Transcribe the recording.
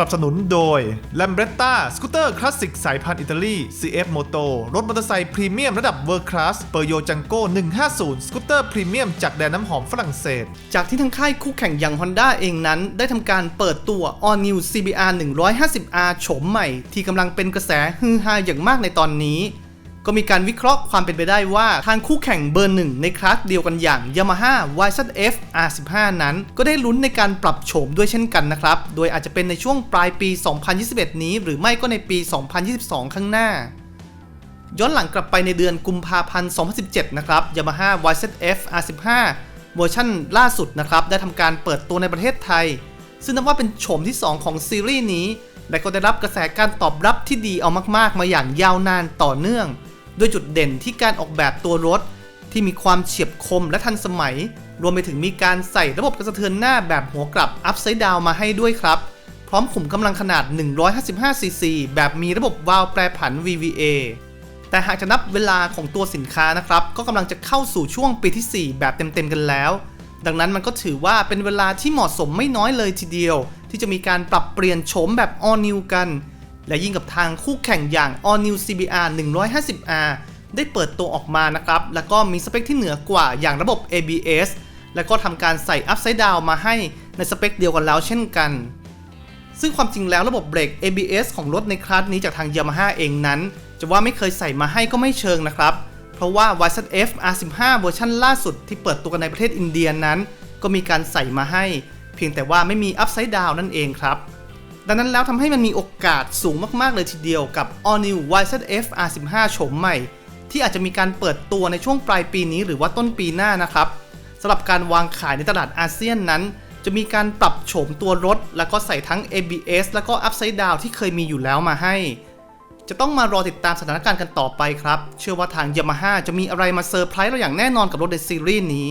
นับสนุนโดย l a m b r e t t a สกูตเตอร์คลาสสิกสายพันธุ์อิตาลี CF Moto รถมอเตอร์ไซค์พรีเมียมระดับเวอร์คลาสเปอร์โยจังโก้150 สกูตเตอร์พรีเมียมจากแดนน้ำหอมฝรั่งเศส จากที่ทางค่ายคู่แข่งอย่าง Honda เองนั้น ได้ทำการเปิดตัว All New CBR 150R โฉมใหม่ ที่กำลังเป็นกระแสฮือฮาอย่างมากในตอนนี้ ก็มีการวิเคราะห์ความเป็นไปได้ว่า ทางคู่แข่งเบอร์หนึ่งในคลาสเดียวกันอย่าง Yamaha YZF R15 นั้น ก็ได้ลุ้นในการปรับโฉมด้วยเช่นกันนะครับ โดยอาจจะเป็นในช่วงปลายปี 2021 นี้ หรือไม่ก็ในปี 2022 ข้างหน้าย้อนหลังกลับไปในเดือนกุมภาพันธ์ 2017 นะครับ Yamaha YZF R15 เวอร์ชันล่าสุดนะครับ ได้ทำการเปิดตัวในประเทศไทย ซึ่งนับว่าเป็นโฉมที่ 2 ของซีรีส์นี้ และก็ได้รับกระแสการตอบรับที่ดีเอามาก ๆ มาอย่างยาวนานต่อเนื่อง โดยจุดเด่นที่การออกแบบตัวรถ ที่มีความเฉียบคมและทันสมัย รวมไปถึงมีการใส่ระบบกระสะเทือนหน้าแบบหัวกลับ Upside Down มาให้ด้วยครับ พร้อมขุมกำลังขนาด 155 ซีซีแบบมีระบบวาล์วแปรผัน VVA แต่หากจะนับเวลาของตัวสินค้านะครับ ก็กำลังจะเข้าสู่ช่วงปีที่ 4 แบบเต็มๆกันแล้ว ดังนั้นมันก็ถือว่าเป็นเวลาที่เหมาะสมไม่น้อยเลยทีเดียว ที่จะมีการปรับเปลี่ยนโฉมแบบ All New กัน และยิ่งกับทางคู่แข่งอย่าง All New CBR 150R ได้เปิดตัวออกมานะครับ แล้วก็มีสเปคที่เหนือกว่าอย่างระบบ ABS แล้วก็ทำการใส่ Upside Down มาให้ในสเปคเดียวกันแล้วเช่นกัน ซึ่งความจริงแล้วระบบเบรก ABS ของรถในคลาสนี้จากทาง Yamaha เองนั้น จะว่าไม่เคยใส่มาให้ก็ไม่เชิงนะครับ เพราะว่า YZF R15 เวอร์ชันล่าสุดที่เปิดตัวกันในประเทศอินเดียนั้น ก็มีการใส่มาให้ เพียงแต่ว่าไม่มี Upside Down นั่นเองครับ ดังนั้นแล้วทำให้มันมีโอกาสสูงมากๆเลยทีเดียวกับ All New YZF R15 โฉมใหม่ ที่อาจจะมีการเปิดตัวในช่วงปลายปีนี้หรือว่าต้นปีหน้านะครับสำหรับการวางขายในตลาดอาเซียนนั้น จะมีการปรับโฉมตัวรถ แล้วก็ใส่ทั้ง ABS แล้วก็ Upside Down ที่เคยมีอยู่แล้วมาให้ จะต้องมารอติดตามสถานการณ์กันต่อไปครับ เชื่อว่าทาง Yamaha จะมีอะไรมาเซอร์ไพรส์เราอย่างแน่นอนกับรถในซีรีส์นี้